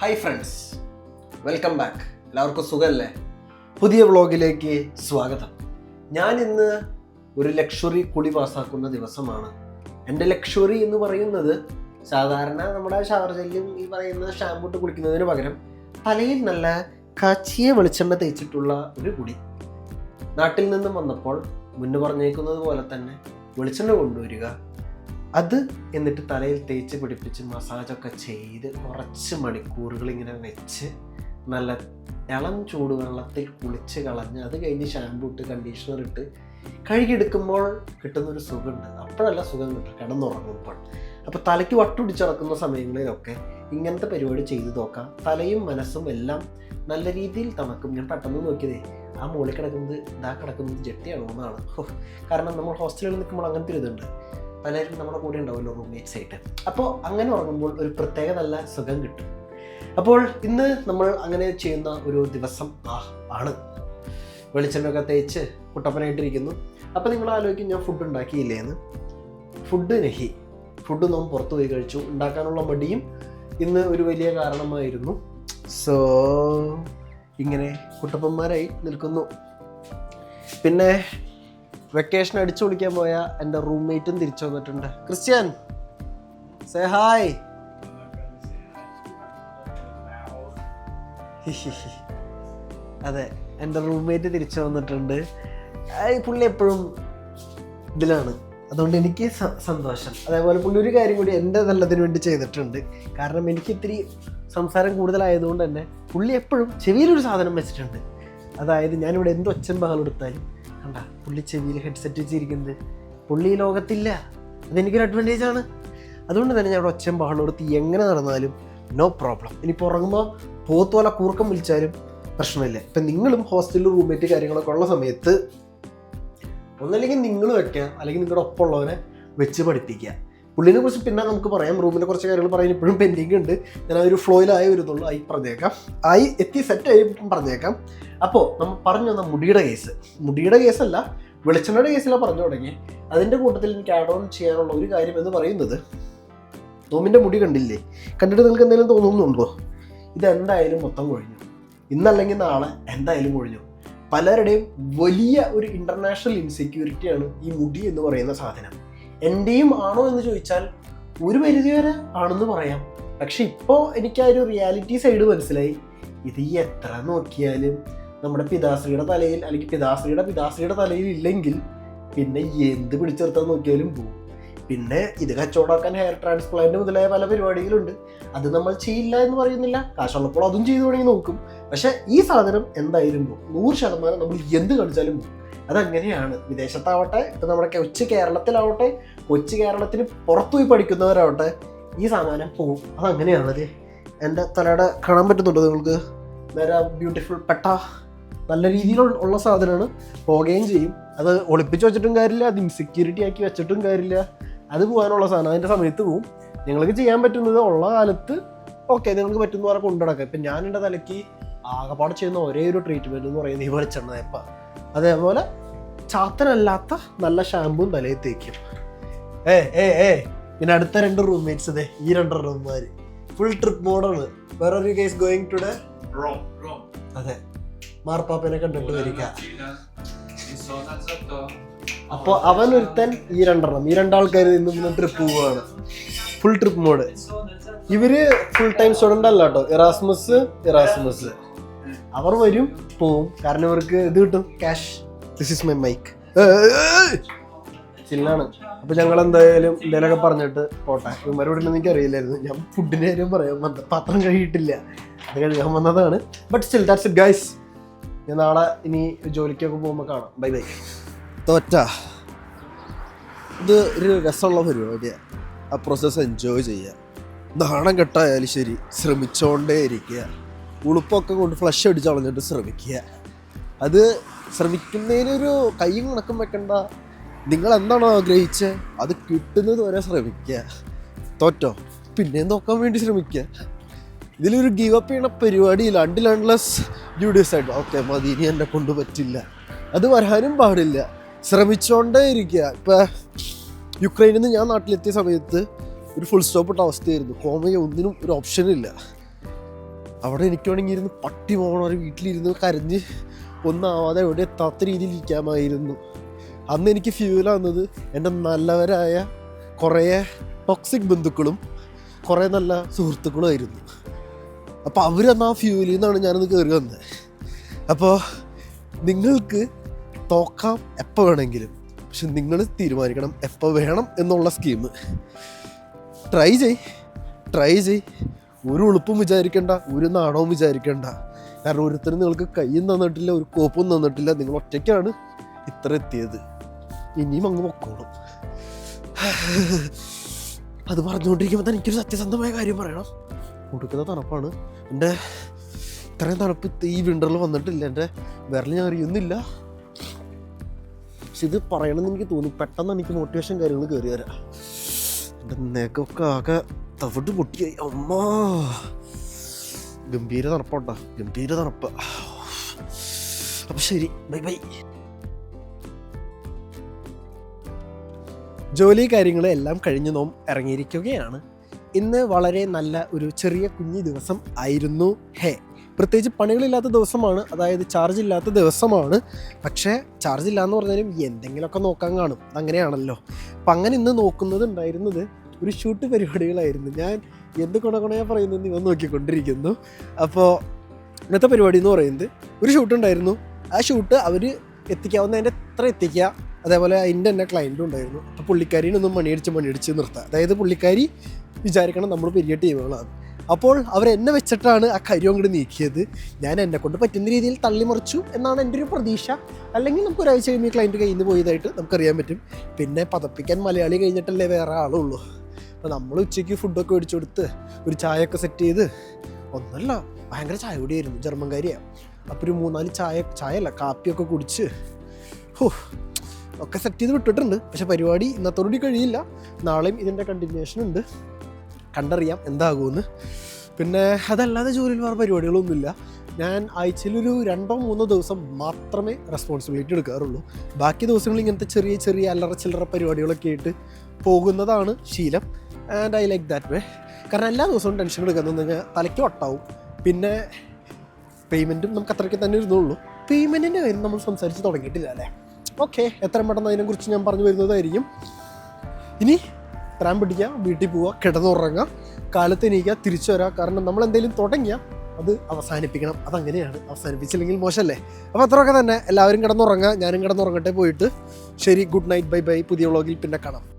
Hi friends welcome back എല്ലാവർക്കും സുഖമല്ലേ പുതിയ വ്ളോഗിലേക്ക് സ്വാഗതം. ഞാൻ ഇന്ന് ഒരു ലക്ഷറി കുളി പാസ്സാക്കുന്ന ദിവസമാണ്. എന്റെ ലക്ഷറി എന്ന് പറയുന്നത് സാധാരണ നമ്മുടെ ഷവർ ജെല്ലും ഈ പറയുന്ന ഷാമ്പു ഇട്ട് കുളിക്കുന്നതിന് പകരം തലയിൽ നല്ല കാച്ചിയ വെളിച്ചെണ്ണ തേച്ചിട്ടുള്ള ഒരു കുളി. നാട്ടിൽ നിന്നും വന്നപ്പോൾ മുന്നേ പറഞ്ഞേക്കുന്നത് പോലെ തന്നെ വെളിച്ചെണ്ണ കൊണ്ടുവരിക അത് എന്നിട്ട് തലയിൽ തേച്ച് പിടിപ്പിച്ച് മസാജൊക്കെ ചെയ്ത് കുറച്ച് മണിക്കൂറുകൾ ഇങ്ങനെ വെച്ച് നല്ല ഇളം ചൂടുവെള്ളത്തിൽ കുളിച്ച് കളഞ്ഞ് അത് കഴിഞ്ഞ് ഷാമ്പൂ ഇട്ട് കണ്ടീഷണർ ഇട്ട് കഴുകിയെടുക്കുമ്പോൾ കിട്ടുന്നൊരു സുഖമുണ്ട്. അപ്പോഴല്ല സുഖം കിട്ടും കിടന്നുറങ്ങുമ്പോൾ. അപ്പോൾ തലയ്ക്ക് വട്ടുപിടിച്ചിറക്കുന്ന സമയങ്ങളിലൊക്കെ ഇങ്ങനത്തെ പരിപാടി ചെയ്തു നോക്കാം. തലയും മനസ്സും എല്ലാം നല്ല രീതിയിൽ തണുക്കും. ഞാൻ പെട്ടെന്ന് നോക്കിയതേ ആ മുകളിൽ കിടക്കുന്നത് ഇതാ കിടക്കുന്നത് ജെട്ടിയാണോ എന്നാണ്. കാരണം നമ്മൾ ഹോസ്റ്റലിൽ നിൽക്കുമ്പോൾ അങ്ങനത്തെ ഒരു ഇതുണ്ട്. പലരും നമ്മുടെ കൂടെ ഉണ്ടാവുമല്ലോ റൂംമേറ്റ്സ് ആയിട്ട്. അപ്പോൾ അങ്ങനെ ഉറങ്ങുമ്പോൾ ഒരു പ്രത്യേക നല്ല സുഖം കിട്ടും. അപ്പോൾ ഇന്ന് നമ്മൾ അങ്ങനെ ചെയ്യുന്ന ഒരു ദിവസം ആ ആണ്. വെളിച്ചെണ്ണയൊക്കെ തേച്ച് കുട്ടപ്പനായിട്ടിരിക്കുന്നു. അപ്പോൾ നിങ്ങൾ ആലോചിക്കും ഞാൻ ഫുഡ് ഉണ്ടാക്കിയില്ലേ എന്ന്. ഫുഡ് നഹി. ഫുഡ് നാം പുറത്തു പോയി കഴിച്ചു. ഉണ്ടാക്കാനുള്ള മടിയും ഇന്ന് ഒരു വലിയ കാരണമായിരുന്നു. സോ ഇങ്ങനെ കുട്ടപ്പന്മാരായി നിൽക്കുന്നു. പിന്നെ വെക്കേഷൻ അടിച്ചു വിളിക്കാൻ പോയ എന്റെ റൂംമേറ്റും തിരിച്ചു വന്നിട്ടുണ്ട്. ക്രിസ്ത്യൻ സേ ഹായ് അതെ എന്റെ റൂംമേറ്റ് തിരിച്ചു വന്നിട്ടുണ്ട്. പുള്ളി എപ്പോഴും ഇതിലാണ്. അതുകൊണ്ട് എനിക്ക് സന്തോഷം. അതേപോലെ പുള്ളി ഒരു കാര്യം കൂടി എന്റെ നല്ലതിന് വേണ്ടി ചെയ്തിട്ടുണ്ട്. കാരണം എനിക്ക് ഇത്തിരി സംസാരം കൂടുതലായതുകൊണ്ട് തന്നെ പുള്ളി എപ്പോഴും ചെവിയിലൊരു സാധനം വെച്ചിട്ടുണ്ട്. അതായത് ഞാനിവിടെ എന്ത് ഒച്ചൻ ബഹളം എടുത്താലും കണ്ട പുള്ളി ചെവിയിൽ ഹെഡ്സെറ്റ് വെച്ചിരിക്കുന്നത്? പുള്ളി ഈ ലോകത്തില്ല. അതെനിക്കൊരു അഡ്വാന്റേജ് ആണ്. അതുകൊണ്ട് തന്നെ ഞാൻ ഇവിടെ ഒച്ച പാടിനോടത്ത് എങ്ങനെ നടന്നാലും നോ പ്രോബ്ലം ഇനിയിപ്പോൾ ഉറങ്ങുമ്പോൾ പോത്ത് പോലെ കൂർക്കം വിളിച്ചാലും പ്രശ്നമില്ല. ഇപ്പം നിങ്ങളും ഹോസ്റ്റലിൽ റൂംമേറ്റ് കാര്യങ്ങളൊക്കെ ഉള്ള സമയത്ത് ഒന്നല്ലെങ്കിൽ നിങ്ങൾ വെക്കുക അല്ലെങ്കിൽ നിങ്ങളുടെ ഒപ്പമുള്ളവനെ വെച്ച് പഠിപ്പിക്കുക. പുള്ളിനെ കുറിച്ച് പിന്നെ നമുക്ക് പറയാം. റൂമിനെ കുറച്ച് കാര്യങ്ങൾ പറയാൻ ഇപ്പോഴും പെൻഡിങ് ഉണ്ട്. ഞാൻ ആ ഒരു ഫ്ലോയിലായി വരുന്നുള്ളൂ. ആയി പറഞ്ഞേക്കാം. ആയി എത്തി സെറ്റ് ആയി പറഞ്ഞേക്കാം. അപ്പോൾ നമ്മൾ പറഞ്ഞു തന്ന മുടിയുടെ കേസ് മുടിയുടെ കേസല്ല വെളിച്ചെണ്ണയുടെ കേസിലാണ് പറഞ്ഞു തുടങ്ങി അതിന്റെ കൂട്ടത്തിൽ എനിക്ക് ആഡ് ഓൺ ചെയ്യാനുള്ള ഒരു കാര്യം എന്ന് പറയുന്നത് തോമിന്റെ മുടി കണ്ടില്ലേ? കണ്ടിട്ട് നിങ്ങൾക്ക് എന്തെങ്കിലും തോന്നുന്നുണ്ടോ? ഇതെന്തായാലും മൊത്തം കൊഴിഞ്ഞു. ഇന്നല്ലെങ്കിൽ നാളെ എന്തായാലും കൊഴിഞ്ഞു. പലരുടെയും വലിയ ഒരു ഇന്റർനാഷണൽ ഇൻസെക്യൂരിറ്റിയാണ് ഈ മുടി എന്ന് പറയുന്ന സാധനം. എന്റെയും ആണോ എന്ന് ചോദിച്ചാൽ ഒരു പരിധി വരെ ആണെന്ന് പറയാം. പക്ഷെ ഇപ്പോൾ എനിക്ക് ആ ഒരു റിയാലിറ്റി സൈഡ് മനസ്സിലായി. ഇത് എത്ര നോക്കിയാലും നമ്മുടെ പിതാശ്രീയുടെ തലയിൽ അല്ലെങ്കിൽ പിതാശ്രീയുടെ പിതാശ്രീയുടെ തലയിൽ ഇല്ലെങ്കിൽ പിന്നെ എന്ത് പിടിച്ചെടുത്താൽ നോക്കിയാലും പോകും പിന്നെ ഇത് കച്ചവടമാക്കാൻ ഹെയർ ട്രാൻസ്പ്ലാന്റ് മുതലായ പല പരിപാടികളുണ്ട്. അത് നമ്മൾ ചെയ്യില്ല എന്ന് പറയുന്നില്ല. കാശുള്ളപ്പോൾ അതും ചെയ്തു തുടങ്ങി നോക്കും. പക്ഷെ ഈ സാധനം എന്തായാലും പോകും നൂറ് ശതമാനം നമ്മൾ എന്ത് കളിച്ചാലും പോകും അതങ്ങനെയാണ്. വിദേശത്താവട്ടെ ഇപ്പം നമ്മുടെ കൊച്ചു കേരളത്തിലാവട്ടെ കൊച്ചു കേരളത്തിന് പുറത്തുപോയി പഠിക്കുന്നവരാവട്ടെ ഈ സാധനം പോവും അതങ്ങനെയാണ് അല്ലേ എന്റെ തലയുടെ കാണാൻ പറ്റുന്നുണ്ടോ നിങ്ങൾക്ക്? നേരെ ബ്യൂട്ടിഫുൾ പെട്ട നല്ല രീതിയിലുള്ള സാധനമാണ്. പോകുകയും ചെയ്യും. അത് ഒളിപ്പിച്ച് വെച്ചിട്ടും കാര്യമില്ല അത് ഇൻസെക്യൂരിറ്റി ആക്കി വെച്ചിട്ടും കാര്യമില്ല. അത് പോകാനുള്ള സാധനം അതിന്റെ സമയത്ത് പോവും. നിങ്ങൾക്ക് ചെയ്യാൻ പറ്റുന്നത് ഉള്ള കാലത്ത് ഓക്കെ നിങ്ങൾക്ക് പറ്റുന്ന പോലെ കൊണ്ടുനടക്കാം. ഇപ്പം ഞാൻ എന്റെ തലയ്ക്ക് ആകപ്പാട് ചെയ്യുന്ന ഒരേ ഒരു ട്രീറ്റ്മെന്റ് എന്ന് പറയുന്നത് ഈ വെളിച്ചെണ്ണ തേപ്പ അതേപോലെ ചാത്തനല്ലാത്ത നല്ല ഷാമ്പുവും തലയിൽ തേക്കും. ഏ ഏ ഏ പിന്നെ അടുത്ത രണ്ട് റൂംമേറ്റ്സ് അതെ ഈ രണ്ട് റൂംമാർ ഫുൾ ട്രിപ്പ് മോഡാണ് വേറെ ഒരു കേസ് ഗോയിങ് ടുഡേ ഡേ. അതെ. മാർപ്പാപ്പനെ കണ്ടിട്ട് വരിക. അപ്പൊ അപ്പോൾ അവൻ ഒരുത്തൻ ഈ രണ്ടെണ്ണം ഈ രണ്ടാൾക്കാർ ഇന്ന് ഇന്ന് ട്രിപ്പ് പോവുകയാണ്. ഫുൾ ട്രിപ്പ് മോഡ് ഇവർ ഫുൾ ടൈം സ്റ്റുഡന്റ് അല്ല കേട്ടോ. ഇറാസ്മസ് ഇറാസ്മസ് അവർ വരും പോവും. കാരണം ഇവർക്ക് ഇത് കിട്ടും. Cash this is my mic ചില്ലാണ്. അപ്പൊ ഞങ്ങൾ എന്തായാലും എന്തെങ്കിലുമൊക്കെ പറഞ്ഞിട്ട് പോട്ടെ. ഇവന്മാരോട് എനിക്ക് അറിയില്ലായിരുന്നു ഞാൻ ഫുഡിന്റെ കാര്യം പറയാൻ വന്ന പാത്രം കഴിയിട്ടില്ല അത് കഴുകാൻ വന്നതാണ്. But still that's it guys ഞാൻ നാളെ ഇനി ജോലിക്കൊക്കെ പോകുമ്പോൾ കാണാം. ബൈ ബൈ തോറ്റ. ഇത് ഒരു രസമുള്ള പരിപാടിയാണ് ആ പ്രോസസ്സ് എൻജോയ് ചെയ്യുക നാണം കെട്ടായാലും ശരി. ശ്രമിച്ചുകൊണ്ടേ ഇരിക്കുക ഉളുപ്പൊക്കെ കൊണ്ട് ഫ്ലഷ് അടിച്ച് കളഞ്ഞിട്ട് ശ്രമിക്കുക. അത് ശ്രമിക്കുന്നതിനൊരു കൈയും കണക്കും വെക്കണ്ട. നിങ്ങൾ എന്താണോ ആഗ്രഹിച്ചത് അത് കിട്ടുന്നത് വരെ ശ്രമിക്കുക. തോറ്റോ? പിന്നെയും നോക്കാൻ വേണ്ടി ശ്രമിക്കുക. ഇതിലൊരു ഗീവ് അപ്പ് ചെയ്യണ പരിപാടിയില്ല. Until unless you decide okay മതി ഇനി എന്നെ കൊണ്ട് പറ്റില്ല. അത് വരാനും പാടില്ല. ശ്രമിച്ചുകൊണ്ടേ ഇരിക്കുക. ഇപ്പം യുക്രൈനിൽ നിന്ന് ഞാൻ നാട്ടിലെത്തിയ സമയത്ത് ഒരു ഫുൾ സ്റ്റോപ്പ് ഇട്ട അവസ്ഥയായിരുന്നു. കോമയോ ഒന്നിനും ഒരു ഓപ്ഷൻ ഇല്ല. അവിടെ എനിക്ക് വേണമെങ്കിൽ ഇരുന്ന് പട്ടി പോകണ. വീട്ടിലിരുന്ന് കരഞ്ഞ് ഒന്നാവാതെ എവിടെ എത്താത്ത രീതിയിൽ ഇരിക്കാമായിരുന്നു. അന്ന് എനിക്ക് ഫീൽ ആവുന്നത് എന്റെ നല്ലവരായ കുറേ ടോക്സിക് ബന്ധുക്കളും കുറേ നല്ല സുഹൃത്തുക്കളും ആയിരുന്നു. അപ്പോൾ അവരന്ന് ആ ഫ്യൂലിൽ നിന്നാണ് ഞാനത് കയറി വന്നത്. അപ്പോൾ നിങ്ങൾക്ക് തോക്കാം എപ്പോൾ വേണമെങ്കിലും പക്ഷെ നിങ്ങൾ തീരുമാനിക്കണം എപ്പോൾ വേണം എന്നുള്ള സ്കീം ട്രൈ ചെയ് ട്രൈ ചെയ് ഒരു ഉളുപ്പും വിചാരിക്കേണ്ട ഒരു നാണവും വിചാരിക്കേണ്ട. കാരണം ഒരുത്തരും നിങ്ങൾക്ക് കയ്യും തന്നിട്ടില്ല ഒരു കോപ്പും തന്നിട്ടില്ല നിങ്ങൾ ഒറ്റയ്ക്കാണ് ഇത്ര എത്തിയത്. ഇനിയും അങ്ങ് പൊക്കോളും. അത് പറഞ്ഞുകൊണ്ടിരിക്കുമ്പോൾ തന്നെ എനിക്കൊരു സത്യസന്ധമായ കാര്യം പറയണം. കൊടുക്കുന്ന തണുപ്പാണ്. എന്റെ ഇത്രയും തണുപ്പ് ഈ വിന്ററിൽ വന്നിട്ടില്ല. എന്റെ വിരൽ ഞാൻ അറിയുന്നില്ല. പക്ഷെ ഇത് പറയണമെന്ന് എനിക്ക് തോന്നി. പെട്ടെന്ന് എനിക്ക് മോട്ടിവേഷൻ കാര്യങ്ങൾ കയറി വരാം. എന്റെ നെക്കൊക്കെ ആകെ തവിട്ട് പൊട്ടിയായി. അമ്മാ. ഗംഭീര തണുപ്പാട്ടാ. ഗംഭീര തണുപ്പ്. അപ്പൊ ശരി. Bye bye. ജോലി കാര്യങ്ങൾ എല്ലാം കഴിഞ്ഞ് നോം ഇറങ്ങിയിരിക്കുകയാണ്. ഇന്ന് വളരെ നല്ല ഒരു ചെറിയ കുഞ്ഞു ദിവസം ആയിരുന്നു. ഹേ പ്രത്യേകിച്ച് പണികളില്ലാത്ത ദിവസമാണ്. അതായത് ചാർജ് ഇല്ലാത്ത ദിവസമാണ്. പക്ഷേ ചാർജ് ഇല്ല എന്ന് പറഞ്ഞാലും എന്തെങ്കിലുമൊക്കെ നോക്കാൻ കാണും. അതങ്ങനെയാണല്ലോ അപ്പം അങ്ങനെ ഇന്ന് നോക്കുന്നത് ഉണ്ടായിരുന്നത് ഒരു ഷൂട്ട് പരിപാടികളായിരുന്നു. ഞാൻ എന്ത് കൊണകൊണയാ പറയുന്നത് ഇവ നോക്കിക്കൊണ്ടിരിക്കുന്നു. അപ്പോൾ ഇന്നത്തെ പരിപാടി എന്ന് പറയുന്നത് ഒരു ഷൂട്ട് ഉണ്ടായിരുന്നു. ആ ഷൂട്ട് അവർ എത്തിക്കാവുന്നതിന്റെ എത്ര എത്തിക്കുക. അതേപോലെ അതിന്റെ തന്നെ ക്ലയന്റും ഉണ്ടായിരുന്നു. അപ്പോൾ പുള്ളിക്കാരിനൊന്നും മണിയടിച്ച് മണിയടിച്ച് നിർത്തുക അതായത് പുള്ളിക്കാരി വിചാരിക്കണം നമ്മൾ പെരിയ ടീമുകളാണ് അപ്പോൾ അവർ എന്നെ വെച്ചിട്ടാണ് ആ കാര്യം അങ്ങോട്ട് നീക്കിയത്. ഞാൻ എന്നെ കൊണ്ട് പറ്റുന്ന രീതിയിൽ തള്ളിമറിച്ചു എന്നാണ് എന്റെ ഒരു പ്രതീക്ഷ. അല്ലെങ്കിൽ നമുക്ക് ഒരാഴ്ച കഴിഞ്ഞ് ക്ലയന്റ് കയ്യിൽ നിന്ന് പോയതായിട്ട് നമുക്കറിയാൻ പറ്റും. പിന്നെ പതപ്പിക്കാൻ മലയാളി കഴിഞ്ഞിട്ടല്ലേ വേറെ ആളുള്ളൂ. അപ്പോൾ നമ്മൾ ഉച്ചയ്ക്ക് ഫുഡൊക്കെ മേടിച്ചു കൊടുത്ത് ഒരു ചായയൊക്കെ സെറ്റ് ചെയ്ത് ഒന്നല്ല ഭയങ്കര ചായ കൂടിയായിരുന്നു ജർമ്മൻകാരിയാണ് അപ്പോൾ ഒരു മൂന്നാൽ ചായ ചായ അല്ല കാപ്പിയൊക്കെ കുടിച്ച് ഹോ ഒക്കെ സെറ്റ് ചെയ്ത് വിട്ടിട്ടുണ്ട്. പക്ഷെ പരിപാടി ഇന്നത്തോടുകൂടി കഴിയില്ല. നാളെയും ഇതിന്റെ കണ്ടിന്യൂഷൻ ഉണ്ട്. കണ്ടറിയാം എന്താകുമെന്ന്. പിന്നെ അതല്ലാതെ ജോലിയിൽ വേറെ പരിപാടികളൊന്നുമില്ല. ഞാൻ ആഴ്ചയിലൊരു രണ്ടോ മൂന്നോ ദിവസം മാത്രമേ റെസ്പോൺസിബിലിറ്റി എടുക്കാറുള്ളൂ. ബാക്കി ദിവസങ്ങളിൽ ഇങ്ങനത്തെ ചെറിയ ചെറിയ അല്ലറ ചില്ലറ പരിപാടികളൊക്കെ ആയിട്ട് പോകുന്നതാണ് ശീലം. And I like that way കാരണം എല്ലാ ദിവസവും ടെൻഷൻ എടുക്കുന്നത് കഴിഞ്ഞാൽ തലയ്ക്ക് വട്ടാവും. പിന്നെ പേയ്മെന്റും നമുക്ക് അത്രയ്ക്ക് തന്നെ ഇരുന്നുള്ളൂ. പേയ്മെന്റിന്റെ കാര്യം നമ്മൾ സംസാരിച്ച് തുടങ്ങിയിട്ടില്ല അല്ലേ? ഓക്കെ എത്രയും പെട്ടെന്ന് അതിനെക്കുറിച്ച് ഞാൻ പറഞ്ഞു വരുന്നതായിരിക്കും. ഇനി പ്രാൻ പിടിക്കുക വീട്ടിൽ പോവുക കിടന്നുറങ്ങുക കാലത്ത് എണീക്കുക തിരിച്ചു വരാം. കാരണം നമ്മൾ എന്തെങ്കിലും തുടങ്ങിയാൽ അത് അവസാനിപ്പിക്കണം. അതങ്ങനെയാണ്. അവസാനിപ്പിച്ചില്ലെങ്കിൽ മോശമല്ലേ അപ്പോൾ അത്രയൊക്കെ തന്നെ. എല്ലാവരും കിടന്നുറങ്ങുക. ഞാനും കിടന്നുറങ്ങട്ടെ പോയിട്ട്. ശരി ഗുഡ് നൈറ്റ് ബൈ ബൈ പുതിയ വ്ളോഗിൽ പിന്നെ കാണാം.